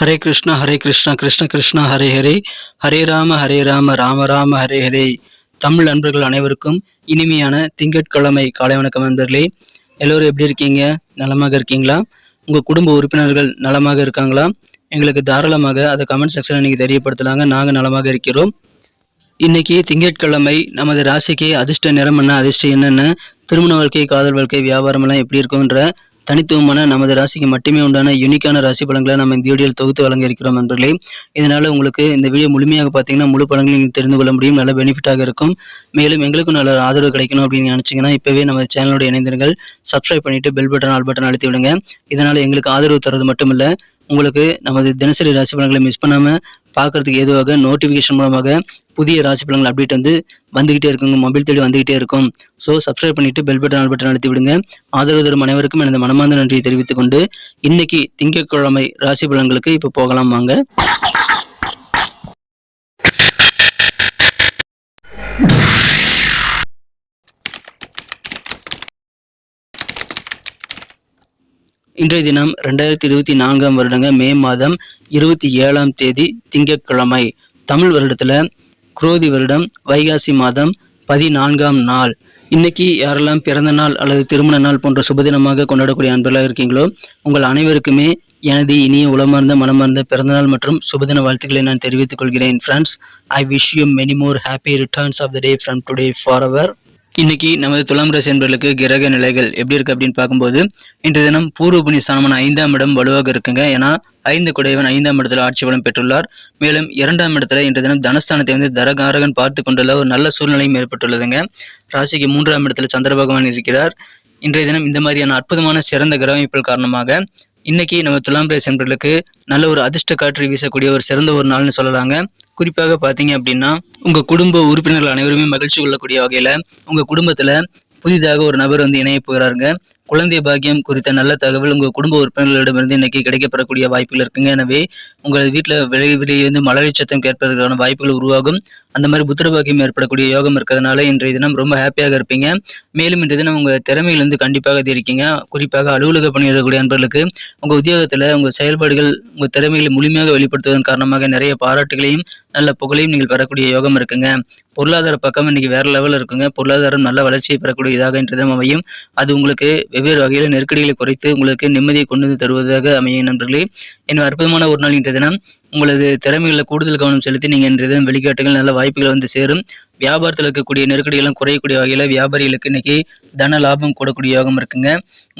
ஹரே கிருஷ்ணா ஹரே கிருஷ்ணா கிருஷ்ண கிருஷ்ணா ஹரே ஹரே. ஹரே ராம ஹரே ராம ராம ராம ஹரே ஹரே. தமிழ் நண்பர்கள் அனைவருக்கும் இனிமையான திங்கட்கிழமை காலை வணக்கம் நண்பர்களே. எல்லோரும் எப்படி இருக்கீங்க? நலமாக இருக்கீங்களா? உங்கள் குடும்ப உறுப்பினர்கள் நலமாக இருக்காங்களா? எங்களுக்கு தாராளமாக அதை கமெண்ட் செக்ஷனில் நீங்கள் தெரியப்படுத்தலாங்க. நாங்கள் நலமாக இருக்கிறோம். இன்னைக்கு திங்கட்கிழமை நமது ராசிக்கு அதிர்ஷ்ட நிறம் என்ன அதிர்ஷ்டம் என்னென்ன திருமண வாழ்க்கை காதல் வாழ்க்கை வியாபாரம் எல்லாம் எப்படி இருக்கும்ன்ற தனித்துவமான நமது ராசிக்கு மட்டுமே உண்டான யூனிக்கான ராசி பலன்களை நம்ம இந்த வீடியோவில் தொகுத்து வழங்க இருக்கிறோம் நண்பர்களே. இதனால உங்களுக்கு இந்த வீடியோ முழுமையாக பார்த்தீங்கன்னா முழு பலன்களை நீங்கள் தெரிந்து கொள்ள முடியும். நல்ல பெனிஃபிட்டாக இருக்கும். மேலும் எங்களுக்கும் நல்ல ஆதரவு கிடைக்கணும் அப்படின்னு நினைச்சீங்கன்னா இப்பவே நம்ம சேனலோட இணைந்திருங்கள். சப்ஸ்கிரைப் பண்ணிட்டு பெல் பட்டன் ஆல் பட்டன் அழுத்தி விடுங்க. இதனால எங்களுக்கு ஆதரவு தரது மட்டும் இல்லை உங்களுக்கு நமது தினசரி ராசி பலன்களை மிஸ் பண்ணாமல் பார்க்கறதுக்கு ஏதுவாக நோட்டிஃபிகேஷன் மூலமாக புதிய ராசி பலன்கள் அப்டேட் வந்து வந்துகிட்டே இருக்குங்க மொபைல் தேடி வந்துகிட்டே இருக்கும். ஸோ சப்ஸ்கிரைப் பண்ணிட்டு பெல் பட்டன் ஆல் பட்டன் அழுத்தி விடுங்க. ஆதரவு தரும் அனைவருக்கும் எனது மனமார்ந்த நன்றியை தெரிவித்துக் கொண்டு இன்னைக்கு திங்கட்கிழமை ராசி பலன்களுக்கு இப்போ போகலாம் வாங்க. இன்றைய தினம் ரெண்டாயிரத்தி இருபத்தி நான்காம் வருடங்க மே மாதம் இருபத்தி ஏழாம் தேதி திங்கட்கிழமை. தமிழ் வருடத்துல குரோதி வருடம் வைகாசி மாதம் பதினான்காம் நாள். இன்னைக்கு யாரெல்லாம் பிறந்த நாள் அல்லது திருமண நாள் போன்ற சுபதினமாக கொண்டாடக்கூடிய அன்பர்களாக இருக்கீங்களோ உங்கள் அனைவருக்குமே எனது இனிய உளமார்ந்த மனமார்ந்த பிறந்தநாள் மற்றும் சுபதின வாழ்த்துக்களை நான் தெரிவித்துக் கொள்கிறேன். Friends I wish you many more happy returns of the day from today for our இன்னைக்கு நமது துலாம் ராசி என்பர்களுக்கு கிரக நிலைகள் எப்படி இருக்கு அப்படின்னு பார்க்கும்போது இன்று தினம் பூர்வ புண்ணிய ஸ்தானமான ஐந்தாம் இடம் வலுவாக இருக்குங்க. ஏன்னா ஐந்து குடையவன் ஐந்தாம் இடத்துல ஆட்சி பலம் பெற்றுள்ளார். மேலும் இரண்டாம் இடத்துல இன்றைய தினம் தனஸ்தானத்தை வந்து தரகாரகன் பார்த்து கொண்டுள்ள ஒரு நல்ல சூழ்நிலையும் ஏற்பட்டுள்ளதுங்க. ராசிக்கு மூன்றாம் இடத்துல சந்திர பகவான் இருக்கிறார். இன்றைய தினம் இந்த மாதிரியான அற்புதமான சிறந்த கிரகமைப்புகள் காரணமாக இன்னைக்கு நம்ம துலாம் ராசி நல்ல ஒரு அதிர்ஷ்ட காற்று வீசக்கூடிய ஒரு சிறந்த ஒரு நாள்னு சொல்லலாங்க. குறிப்பாக பார்த்தீங்க அப்படின்னா உங்க குடும்ப உறுப்பினர்கள் அனைவருமே மகிழ்ச்சி கொள்ளக்கூடிய வகையில உங்க குடும்பத்துல புதிதாக ஒரு நபர் வந்து இணைய போகிறாருங்க. குழந்தை பாக்கியம் குறித்த நல்ல தகவல் உங்க குடும்ப உறுப்பினர்களிடமிருந்து இன்னைக்கு கிடைக்கப்படக்கூடிய வாய்ப்புகள் இருக்குங்க. எனவே உங்களது வீட்டில் விலை வெளியே வந்து மழலை சத்தம் கேட்பதற்கான வாய்ப்புகள் உருவாகும். அந்த மாதிரி புத்திர பாக்கியம் ஏற்படக்கூடிய யோகம் இருக்கிறதுனால இன்றைய தினம் ரொம்ப ஹாப்பியாக இருப்பீங்க. மேலும் இன்றைய தினம் உங்க திறமையிலிருந்து கண்டிப்பாக இருக்கீங்க. குறிப்பாக அலுவலக பணியிடக்கூடிய அன்பர்களுக்கு உங்க உத்தியோகத்துல உங்க செயல்பாடுகள் உங்க திறமைகளை முழுமையாக வெளிப்படுத்துவதன் காரணமாக நிறைய பாராட்டுகளையும் நல்ல புகழையும் நீங்கள் பெறக்கூடிய யோகம் இருக்குங்க. பொருளாதார பக்கம் இன்னைக்கு வேற லெவலில் இருக்குங்க. பொருளாதாரம் நல்ல வளர்ச்சியை பெறக்கூடியதாக இன்றைய தினம் அமையும். அது உங்களுக்கு வெவ்வேறு வகையில் நெருக்கடிகளை குறைத்து உங்களுக்கு நிம்மதியை கொண்டு வந்து தருவதாக அமையும் நண்பர்களே. எனவே அற்புதமான ஒரு நாள் இன்றைய தினம். உங்களது திறமைகளில் கூடுதல் கவனம் செலுத்தி நீங்கள் இன்றைய வெளிக்காட்டுகள் நல்ல வாய்ப்புகள் வந்து சேரும். வியாபாரத்தில் இருக்கக்கூடிய நெருக்கடிகளும் குறையக்கூடிய வகையில் வியாபாரிகளுக்கு இன்னைக்கு தன லாபம் கூடக்கூடிய யோகம் இருக்குங்க.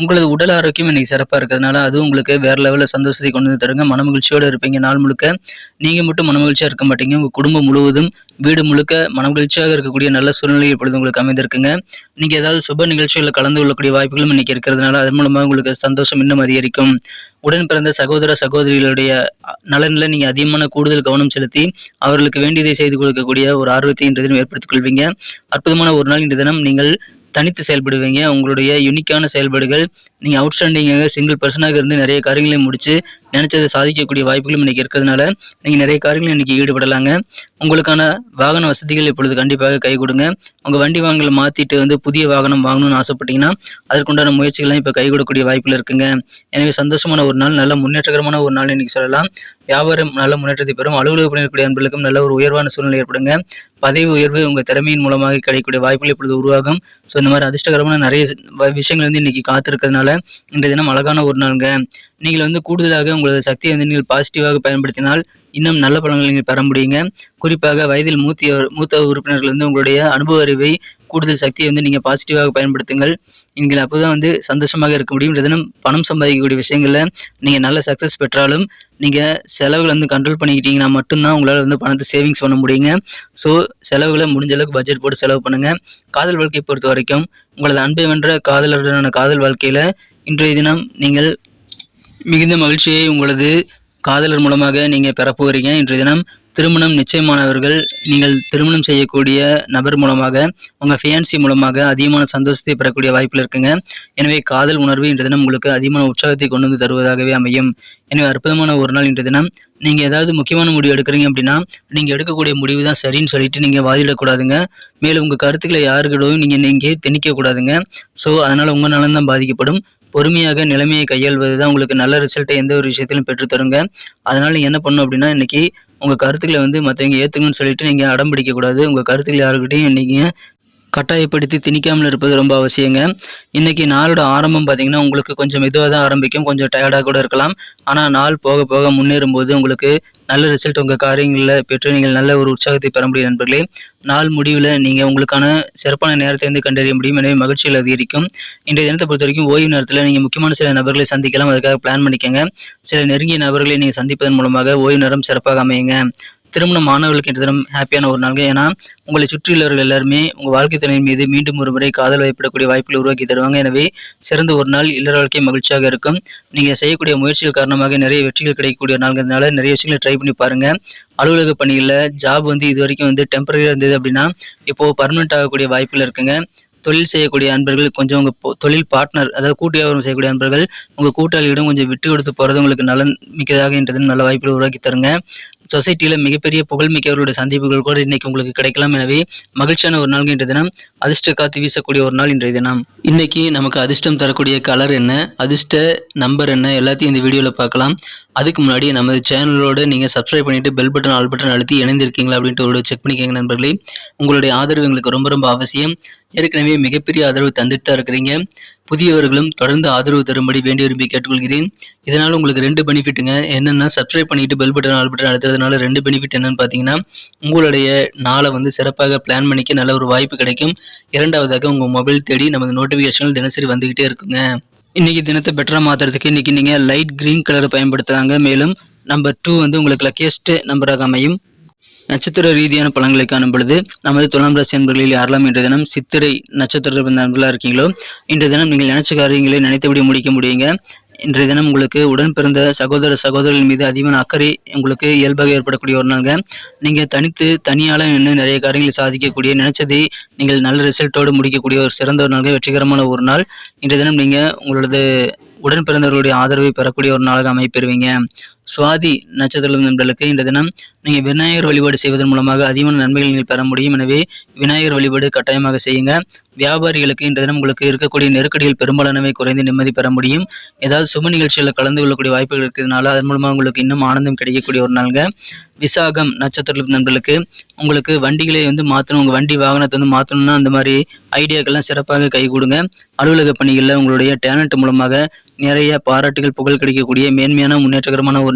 உங்களது உடல் ஆரோக்கியம் இன்னைக்கு சிறப்பாக இருக்கிறதுனால அதுவும் உங்களுக்கு வேற லெவலில் சந்தோஷத்தை கொண்டு வந்து தருங்க. மன மகிழ்ச்சியோடு இருப்பீங்க நாள் முழுக்க. நீங்கள் மட்டும் மன மகிழ்ச்சியாக இருக்க மாட்டீங்க. உங்கள் குடும்பம் முழுவதும் வீடு முழுக்க மன மகிழ்ச்சியாக இருக்கக்கூடிய நல்ல சூழ்நிலை இப்பொழுது உங்களுக்கு அமைந்திருக்குங்க. நீங்கள் ஏதாவது சுப நிகழ்ச்சிகளில் கலந்து கொள்ளக்கூடிய வாய்ப்புகளும் இன்னைக்கு இருக்கிறதுனால அதன் மூலமாக உங்களுக்கு சந்தோஷம் இன்னும் அதிகரிக்கும். உடன் பிறந்த சகோதர சகோதரிகளுடைய நலனில் நீங்கள் அதிகமான கூடுதல் கவனம் செலுத்தி அவர்களுக்கு வேண்டியதை செய்து கொடுக்கக்கூடிய ஒரு ஆர்வத்தை இன்றைய தினம் ஏற்படுத்திக் கொள்வீங்க. அற்புதமான ஒரு நாள் இன்றைய தினம் நீங்கள் தனித்து செயல்படுவீங்க. உங்களுடைய யூனிக்கான செயல்பாடுகள் நீங்கள் அவுட்ஸ்டாண்டிங்காக சிங்கிள் பர்சனாக இருந்து நிறைய காரியங்களையும் முடிச்சு நினைச்சதை சாதிக்கக்கூடிய வாய்ப்புகளும் இன்னைக்கு இருக்கிறதுனால நீங்கள் நிறைய காரியங்களும் இன்னைக்கு ஈடுபடலாங்க. உங்களுக்கான வாகன வசதிகள் இப்பொழுது கண்டிப்பாக கை கொடுங்க. உங்கள் வண்டி வாங்கலை மாற்றிட்டு வந்து புதிய வாகனம் வாங்கணும்னு ஆசைப்பட்டீங்கன்னா அதற்குண்டான முயற்சிகள்லாம் இப்போ கை கொடுக்கக்கூடிய வாய்ப்பில் இருக்குங்க. எனவே சந்தோஷமான ஒரு நாள் நல்ல முன்னேற்றகரமான ஒரு நாள் இன்னைக்கு சொல்லலாம். வியாபாரம் நல்ல முன்னேற்றத்தை பெறும். அலுவலக பணியாளர்களுடைய அன்பர்களுக்கும் நல்ல ஒரு உயர்வான சூழ்நிலை ஏற்படுங்க. பதவி உயர்வு உங்கள் திறமையின் மூலமாக கிடைக்கக்கூடிய வாய்ப்புகள் இப்பொழுது உருவாகும். ஸோ இந்த மாதிரி அதிர்ஷ்டகரமான நிறைய விஷயங்கள் வந்து இன்னைக்கு காத்திருக்கிறதுனால இன்றைய தினம் அழகான ஒரு நாளுங்க. நீங்கள் வந்து கூடுதலாக உங்களது சக்தியை வந்து நீங்கள் பாசிட்டிவாக பயன்படுத்தினால் இன்னும் நல்ல பலன்களை நீங்கள் பெற முடியுங்க. குறிப்பாக வயதில் மூத்திய மூத்த உறுப்பினர்கள் வந்து உங்களுடைய அனுபவ அறிவை கூடுதல் சக்தியை வந்து நீங்கள் பாசிட்டிவாக பயன்படுத்துங்கள். நீங்கள் அப்போதான் வந்து சந்தோஷமாக இருக்க முடியும். தினம் பணம் சம்பாதிக்கக்கூடிய விஷயங்களில் நீங்கள் நல்ல சக்ஸஸ் பெற்றாலும் நீங்கள் செலவுகளை வந்து கண்ட்ரோல் பண்ணிக்கிட்டீங்கன்னா மட்டும்தான் உங்களால் வந்து பணத்தை சேவிங்ஸ் பண்ண முடியுங்க. ஸோ செலவுகளை முடிஞ்ச அளவுக்கு பட்ஜெட் போட்டு செலவு பண்ணுங்கள் காதல் வாழ்க்கையை பொறுத்த வரைக்கும் உங்களது அன்பை வென்ற காதலருடனான காதல் வாழ்க்கையில் இன்றைய தினம் நீங்கள் மிகுந்த மகிழ்ச்சியை உங்களது காதலர் மூலமாக நீங்கள் பெறப்போகிறீங்க இன்றைய தினம் திருமணம் நிச்சயமானவர்கள் நீங்கள் திருமணம் செய்யக்கூடிய நபர் மூலமாக உங்கள் ஃபியான்சி மூலமாக அதிகமான சந்தோஷத்தை பெறக்கூடிய வாய்ப்பில் இருக்குங்க. எனவே காதல் உணர்வு இன்றைய தினம் உங்களுக்கு அதிகமான உற்சாகத்தை கொண்டு வந்து தருவதாகவே அமையும். எனவே அற்புதமான ஒரு நாள் இன்றைய தினம். நீங்கள் ஏதாவது முக்கியமான முடிவு எடுக்கிறீங்க அப்படின்னா நீங்கள் எடுக்கக்கூடிய முடிவு தான் சரின்னு சொல்லிட்டு நீங்கள் வாதிடக்கூடாதுங்க. மேலும் உங்கள் கருத்துக்களை யாருக்கிடவும் நீங்கள் நீங்கள் திணிக்கக்கூடாதுங்க. ஸோ அதனால் உங்கள் நலன் தான் பாதிக்கப்படும். பொறுமையாக நிலைமையை கையாள்வது தான் உங்களுக்கு நல்ல ரிசல்ட்டை எந்த ஒரு விஷயத்திலும் பெற்றுத்தருங்க அதனால் நீங்கள் என்ன பண்ணணும் அப்படின்னா இன்றைக்கி உங்கள் கருத்துக்களை வந்து மற்றவங்க ஏற்றுக்கணும்னு சொல்லிட்டு நீங்கள் அடம் பிடிக்கக்கூடாது உங்கள் கருத்துக்களை யாருக்கிட்டையும் நீங்கள் கட்டாயப்படுத்தி திணிக்காமல் இருப்பது ரொம்ப அவசியங்க. இன்னைக்கு நாளோட ஆரம்பம் பார்த்தீங்கன்னா உங்களுக்கு கொஞ்சம் மெதுவாக தான் ஆரம்பிக்கும். கொஞ்சம் டயர்டாக கூட இருக்கலாம். ஆனால் நாள் போக போக முன்னேறும் போது உங்களுக்கு நல்ல ரிசல்ட் உங்கள் காரியங்களில் பெற்று நீங்கள் நல்ல ஒரு உற்சாகத்தை பெற முடியும் நண்பர்களே. நாள் முடிவில் நீங்கள் உங்களுக்கான சிறப்பான நேரத்தை வந்து கண்டறிய முடியும். எனவே மகிழ்ச்சிகள் அதிகரிக்கும். இன்றைய தினத்தை பொறுத்த வரைக்கும் ஓய்வு நேரத்தில் நீங்கள் முக்கியமான சில நபர்களை சந்திக்கலாம். அதுக்காக பிளான் பண்ணிக்கோங்க. சில நெருங்கிய நபர்களை நீங்கள் சந்திப்பதன் மூலமாக ஓய்வு நேரம் சிறப்பாக அமையுங்க. திருமண மாணவர்களுக்கு இன்று தினம் ஹாப்பியான ஒரு நாள் ஏன்னா உங்களை சுற்றியுள்ளவர்கள் எல்லாருமே உங்கள் வாழ்க்கை துணையின் மீது மீண்டும் ஒரு முறை காதல் வைப்படக்கூடிய வாய்ப்புகளை உருவாக்கி தருவாங்க. எனவே சிறந்த ஒரு நாள் இல்லற வாழ்க்கை மகிழ்ச்சியாக இருக்கும். நீங்கள் செய்யக்கூடிய முயற்சிகள் காரணமாக நிறைய வெற்றிகள் கிடைக்கக்கூடிய நாள்ங்கிறதுனால நிறைய விஷயங்களை ட்ரை பண்ணி பாருங்கள் அலுவலக பணிகளில் ஜாப் வந்து இது வரைக்கும் வந்து டெம்பரரியாக இருந்தது அப்படின்னா இப்போது பர்மனெண்ட் ஆகக்கூடிய வாய்ப்புகள் இருக்குங்க. தொழில் செய்யக்கூடிய அன்பர்கள் கொஞ்சம் உங்கள் தொழில் பார்ட்னர் அதாவது கூட்டு வியாபாரம் செய்யக்கூடிய அன்பர்கள் உங்கள் கூட்டாளியிடம் கொஞ்சம் விட்டு கொடுத்து போகிறது உங்களுக்கு நலன் மிக்கதாக என்றது நல்ல வாய்ப்புகளை உருவாக்கி தருங்க. சொசைட்டியில் மிகப்பெரிய புகழ்மிக்கவர்களுடைய சந்திப்புகள் கூட இன்னைக்கு உங்களுக்கு கிடைக்கலாம். எனவே மகிழ்ச்சியான ஒரு நாள் இன்றைய தினம். அதிர்ஷ்ட காத்து வீசக்கூடிய ஒரு நாள் இன்றைய தினம். இன்னைக்கு நமக்கு அதிர்ஷ்டம் தரக்கூடிய கலர் என்ன? அதிர்ஷ்ட நம்பர் என்ன? எல்லாத்தையும் இந்த வீடியோவில் பார்க்கலாம். அதுக்கு முன்னாடி நமது சேனலோடு நீங்கள் சப்ஸ்கிரைப் பண்ணிட்டு பெல் பட்டன் ஆல் பட்டன் அழுத்தி இணைந்திருக்கீங்களா அப்படின்ட்டு ஒரு செக் பண்ணிக்கோங்க நண்பர்களே. உங்களுடைய ஆதரவு எங்களுக்கு ரொம்ப ரொம்ப அவசியம். ஏற்கனவே மிகப்பெரிய ஆதரவு தந்துட்டு தான் இருக்கிறீங்க. புதியவர்களும் தொடர்ந்து ஆதரவு தரும்படி வேண்டி விரும்பி கேட்டுக்கொள்கிறேன். இதனால் உங்களுக்கு ரெண்டு பெனிஃபிட்டுங்க. என்னென்னா சப்ஸ்கிரைப் பண்ணிட்டு பெல் பட்டன் ஆல் பட்டன் அழுத்துறதுனால ரெண்டு பெனிஃபிட் என்னன்னு பார்த்தீங்கன்னா உங்களுடைய நாளை வந்து சிறப்பாக பிளான் பண்ணிக்க நல்ல ஒரு வாய்ப்பு கிடைக்கும். இரண்டாவதாக உங்கள் மொபைல் தேடி நமது நோட்டிஃபிகேஷன்கள் தினசரி வந்துக்கிட்டே இருக்குங்க. இன்னைக்கு தினத்தை பெட்டராக மாற்றுறதுக்கு இன்னைக்கு நீங்கள் லைட் க்ரீன் கலர் பயன்படுத்துகிறாங்க மேலும் நம்பர் டூ வந்து உங்களுக்கு லக்கியஸ்ட் நம்பராக அமையும். நட்சத்திர ரீதியான பலன்களை காணும் பொழுது நமது துலாம் ராசி அன்பர்களில் யாரெல்லாம் இன்றைய தினம் சித்திரை நட்சத்திர நண்பர்களாக இருக்கீங்களோ இன்றைய தினம் நீங்கள் நினைச்ச காரியங்களை நினைத்தபடி முடிக்க முடியுங்க. இன்றைய தினம் உங்களுக்கு உடன் பிறந்த சகோதர சகோதரர்கள் மீது அதிகமான அக்கறை உங்களுக்கு இயல்பாக ஏற்படக்கூடிய ஒரு நாளுங்க. நீங்கள் தனித்து தனியால் நின்று நிறைய காரியங்களை சாதிக்கக்கூடிய நினைச்சதை நீங்கள் நல்ல ரிசல்ட்டோடு முடிக்கக்கூடிய ஒரு சிறந்த ஒரு நாள் வெற்றிகரமான ஒரு நாள். இன்றைய தினம் நீங்கள் உங்களது உடன் பிறந்தவர்களுடைய ஆதரவை பெறக்கூடிய ஒரு நாளாக அமைப்பெறுவீங்க. சுவாதி நட்சத்திரம் நண்பர்களுக்கு இந்த தினம் நீங்கள் விநாயகர் வழிபாடு செய்வதன் மூலமாக அதிகமான நன்மைகள் நீங்கள் பெற முடியும். எனவே விநாயகர் வழிபாடு கட்டாயமாக செய்யுங்க. வியாபாரிகளுக்கு இந்த தினம் உங்களுக்கு இருக்கக்கூடிய நெருக்கடிகள் பெரும்பாலானவை குறைந்து நிம்மதி பெற முடியும். ஏதாவது சுப நிகழ்ச்சிகளில் கலந்து கொள்ளக்கூடிய வாய்ப்புகள் இருக்கிறதுனால அதன் மூலமாக உங்களுக்கு இன்னும் ஆனந்தம் கிடைக்கக்கூடிய ஒரு நாளுங்க. விசாகம் நட்சத்திர நண்பர்களுக்கு உங்களுக்கு வண்டிகளை வந்து மாற்றணும் உங்கள் வண்டி வாகனத்தை வந்து மாற்றணும்னா அந்த மாதிரி ஐடியாக்கள்லாம் சிறப்பாக கை கொடுங்க. அலுவலக பணிகளில் உங்களுடைய டேலண்ட் மூலமாக நிறைய பாராட்டுகள் புகழ் கிடைக்கக்கூடிய மேன்மையான முன்னேற்றகரமான ஒரு